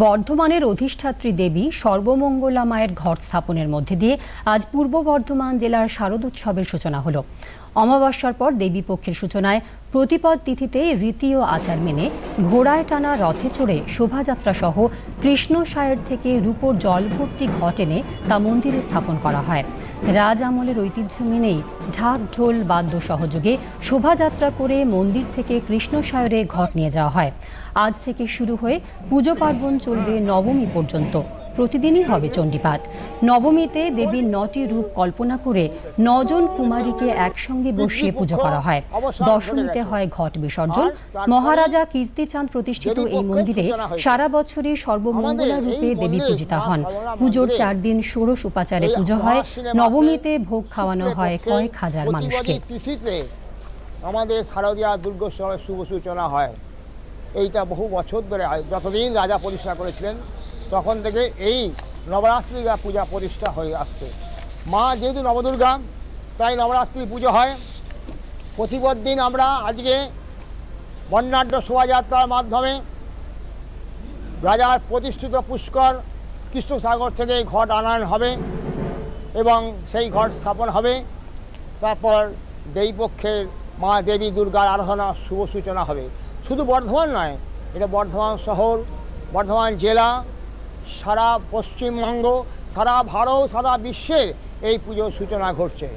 বর্ধমানের অধিষ্ঠাত্রী দেবী সর্বমঙ্গলা মায়ের ঘট স্থাপনের মধ্যে দিয়ে আজ পূর্ব বর্ধমান জেলার শারদোৎসবের সূচনা হলো। অমাবস্যার পর দেবী পক্ষের সূচনায় প্রতিপদ তিথিতে রীতি ও আচার মেনে ঘোড়ায় টানা রথে চড়ে শোভাযাত্রা সহ কৃষ্ণ সায়ের থেকে রূপোর জল ভর্তি ঘট এনে তা মন্দিরে স্থাপন করা হয়। রাজ আমলের ঐতিহ্য মেনেই ঢাক, ঢোল, বাদ্য সহযোগে শোভাযাত্রা করে মন্দির থেকে কৃষ্ণ সায়রে ঘট নিয়ে যাওয়া হয়। আজ থেকে শুরু হয়ে পুজো পার্বণ চলবে নবমী পর্যন্ত। প্রতিদিনই হবে চণ্ডীপাঠ। নবমীতে দেবীর নটি রূপ কল্পনা করে নজন কুমারীকে একসঙ্গে বসিয়ে পুজো করা হয়। দশমীতে হয় ঘট বিসর্জন। মহারাজা কীর্তিচাঁদ প্রতিষ্ঠিত এই মন্দিরে সারা বছরই সর্বমঙ্গলা রূপে দেবী পূজিতা হন। পুজোর চার দিন ষোড়শ উপাচারে পুজো হয়। নবমীতে ভোগ খাওয়ানো হয় কয়েক হাজার মানুষকে। আমাদের শারদীয়া দুর্গোৎসবের শুভ সূচনা হয়। এইটা বহু বছর ধরে। যতদিন রাজা প্রতিষ্ঠা করেছিলেন, তখন থেকে এই নবরাত্রি পূজা প্রতিষ্ঠা হয়ে আসছে। মা যেহেতু নবদুর্গা, তাই নবরাত্রি পুজো হয়। প্রতিপদ দিন আমরা আজকে বর্ণাঢ্য শোভাযাত্রার মাধ্যমে রাজার প্রতিষ্ঠিত পুষ্কর কৃষ্ণসাগর থেকে ঘট আনান হবে এবং সেই ঘট স্থাপন হবে। তারপর দেবীপক্ষের মা দেবী দুর্গার আরাধনা শুভ সূচনা হবে। শুধু বর্ধমান নয়, এটা বর্ধমান শহর, বর্ধমান জেলা, সারা পশ্চিমবঙ্গ, সারা ভারত, সারা বিশ্বের এই পুজোর সূচনা ঘটছে।